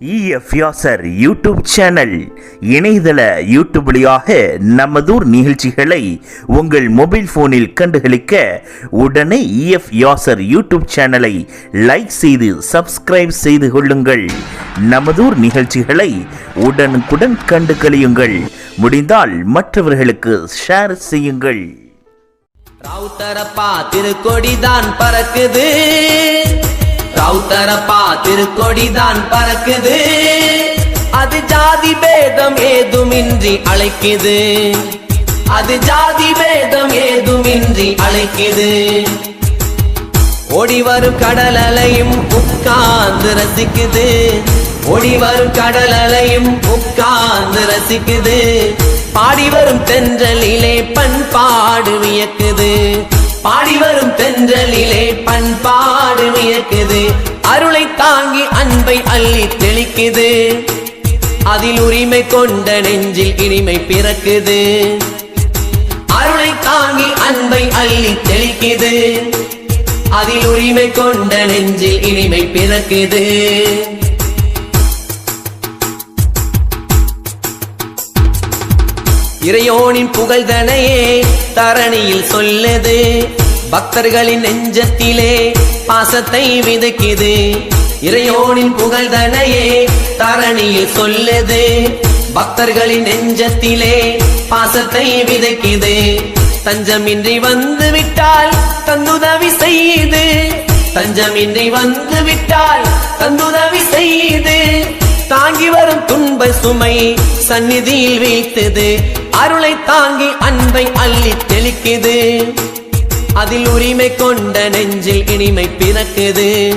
EF Yasar YouTube channel இணையதள யூடியூப்லியாக நமதூர் நிகழ்ச்சிகளை உங்கள் மொபைல் ஃபோனில் கண்டுகளிக்க உடனே இஎஃப் யாசர் யூடியூப் சேனலை லைக் செய்து சப்ஸ்கிரைப் செய்து கொள்ளுங்கள். நமதூர் நிகழ்ச்சிகளை உடனுக்குடன் கண்டு கழியுங்கள் முடிந்தால் மற்றவர்களுக்கு ஷேர் செய்யுங்கள். ராவுத்தரப்பா திருக்கொடிதான் பறக்குது. ரவுத்தரப்பா திருக்கொடிதான் பறக்குது. அது ஜாதி பேதம் ஏதுமின்றி அழைக்குது. அது ஜாதி பேதம் ஏதுமின்றி அழைக்குது. ஓடிவரும் கடல் அலையும் உட்கார்ந்து ரசிக்குது. ஓடி வரும் கடல் அலையும் உட்கார்ந்து ரசிக்குது. பாடி வரும் தென்றலிலே பண்பாடு வியக்குது. பாடி வரும் தென்றலிலே பண்பாடு வியக்குது. அருளை தாங்கி அன்பை அள்ளி தெளிக்குது. அதில் உரிமை கொண்ட நெஞ்சில் இனிமை பிறக்குது. அருளை தாங்கி அன்பை அள்ளி தெளிக்குது. அதில் உரிமை கொண்ட நெஞ்சில் இனிமை பிறக்குது. இறையோனின் புகழ்தனையே தரணியில் சொல்லுது. பக்தர்களின் நெஞ்சத்திலே பாசத்தை விதைக்குது. இறையோனின் புகழ்தனையே தரணியில் சொல்லுது. பக்தர்களின் நெஞ்சத்திலே பாசத்தை விதைக்குது. தஞ்சமின்றி வந்து விட்டால் தந்துதவி செய்து. தஞ்சமின்றி வந்து விட்டால் தந்துதவி தாங்கி வரும் துன்ப சுமை சந்நிதியில் வைத்தது அருளை தாங்கி அன்பை அள்ளி தெளிக்குது. அதில் உரிமை கொண்ட நெஞ்சில் இனிமை பிறக்குது.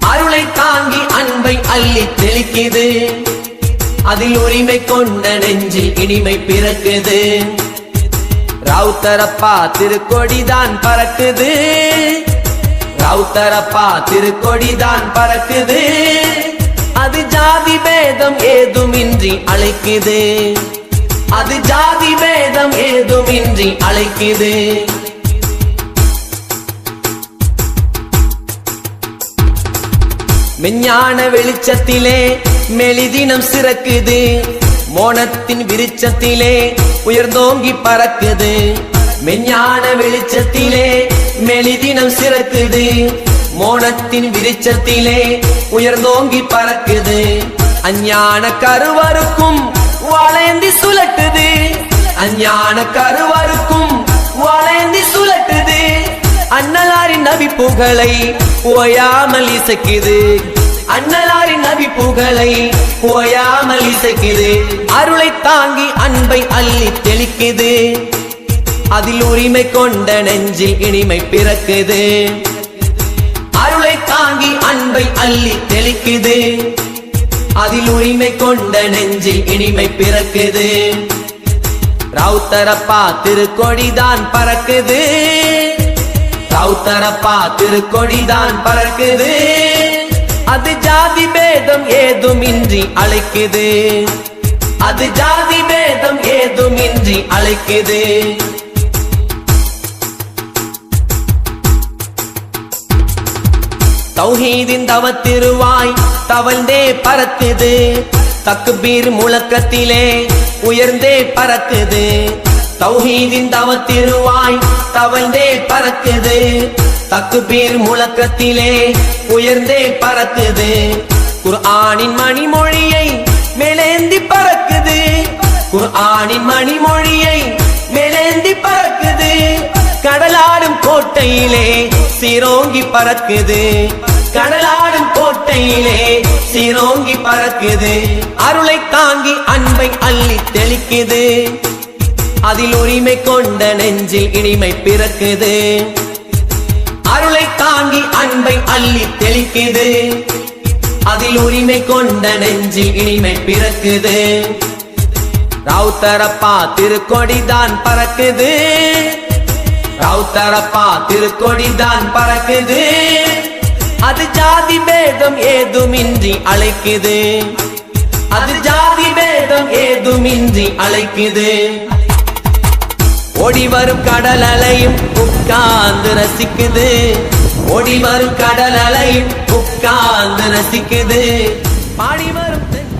அருளை தாங்கி அன்பை அள்ளி தெளிக்குது. அதில் உரிமை கொண்ட நெஞ்சில் இனிமை பிறக்குது. ரவுத்தரப்பா திருக்கொடிதான் பறக்குது. ரவுத்தரப்பா திருக்கொடிதான் பறக்குது. அது ஜாதி பேதம் ஏதுமின்றி அழைக்குது. அது ஜாதி பேதம் ஏதுமின்றி அழைக்குது. மெஞ்ஞான வெளிச்சத்திலே மெலிதினம் சிறக்குது. மோனத்தின் விருச்சத்திலே உயர்ந்தோங்கி பறக்குது. மெஞ்ஞான வெளிச்சத்திலே மெலிதினம் சிறக்குது. மோனத்தின் விருச்சத்திலே உயர்ந்தோங்கி பறக்குது. அஞ்ஞான கருவருக்கும் வளைந்தி சுழட்டுது. அஞ்ஞான கருவருக்கும் வளைந்தி சுழட்டுது. அன்னலாரின் நபி புகழை ஓயாமல் இசைக்குது. அன்னலாரின் நபி புகழை ஓயாமல் இசைக்குது. அருளை தாங்கி அன்பை அள்ளி தெளிக்குது. அதில் உரிமை கொண்ட நெஞ்சில் இனிமை பிறக்குது. அன்பை அள்ளி தெளிக்குது. அதில் உரிமை கொண்ட நெஞ்சில் இனிமை பிறக்குது. ரவுத்தரப்பா திருக்கொடிதான் பறக்குது. ரவுத்தரப்பா திருக்கொடிதான் பறக்குது. அது ஜாதி பேதம் ஏதும் இன்றி அழைக்குது. அது ஜாதி பேதம் ஏதும் இன்றி அழைக்குது. தௌஹீதின் தவத்திருவாய் தவழ்ந்தே பறக்குது. தக்குபீர் முழக்கத்திலே உயர்ந்தே பறக்குது. தௌஹீதின் தவத்திருவாய் தவழ்ந்தே பறக்குது. தக்குபீர் முழக்கத்திலே உயர்ந்தே பறக்குது. குர்ஆனின் மணிமொழியை மேலேந்தி பறக்குது. குர்ஆனின் மணிமொழியை மேலேந்தி பறக்குது. கடலாடும் கோட்டையிலே சீரோங்கி பறக்குது. கடலாடும் கோட்டையிலே சீரோங்கி பறக்குது. அருளை தாங்கி அன்பை அள்ளி தெளிக்குது. அதில் உரிமை கொண்ட நெஞ்சில் இனிமை பிறக்குது. அருளை தாங்கி அன்பை அள்ளி தெளிக்குது. அதில் உரிமை கொண்ட நெஞ்சில் இனிமை பிறக்குது. ரவுத்தரப்பா திருக்கொடிதான் பறக்குது. ரவுத்தரப்பா திருக்கொடிதான் பறக்குது. அது ஜாதி பேதம் ஏதுமின்றி அழைக்குது. அது ஜாதி பேதம் ஏதுமின்றி அழைக்குது. ஓடி வரும் கடல் அலையும் உட்கார்ந்து ரசிக்குது. ஓடி வரும் கடல் அலையும் உட்கார்ந்து ரசிக்குது. பாடி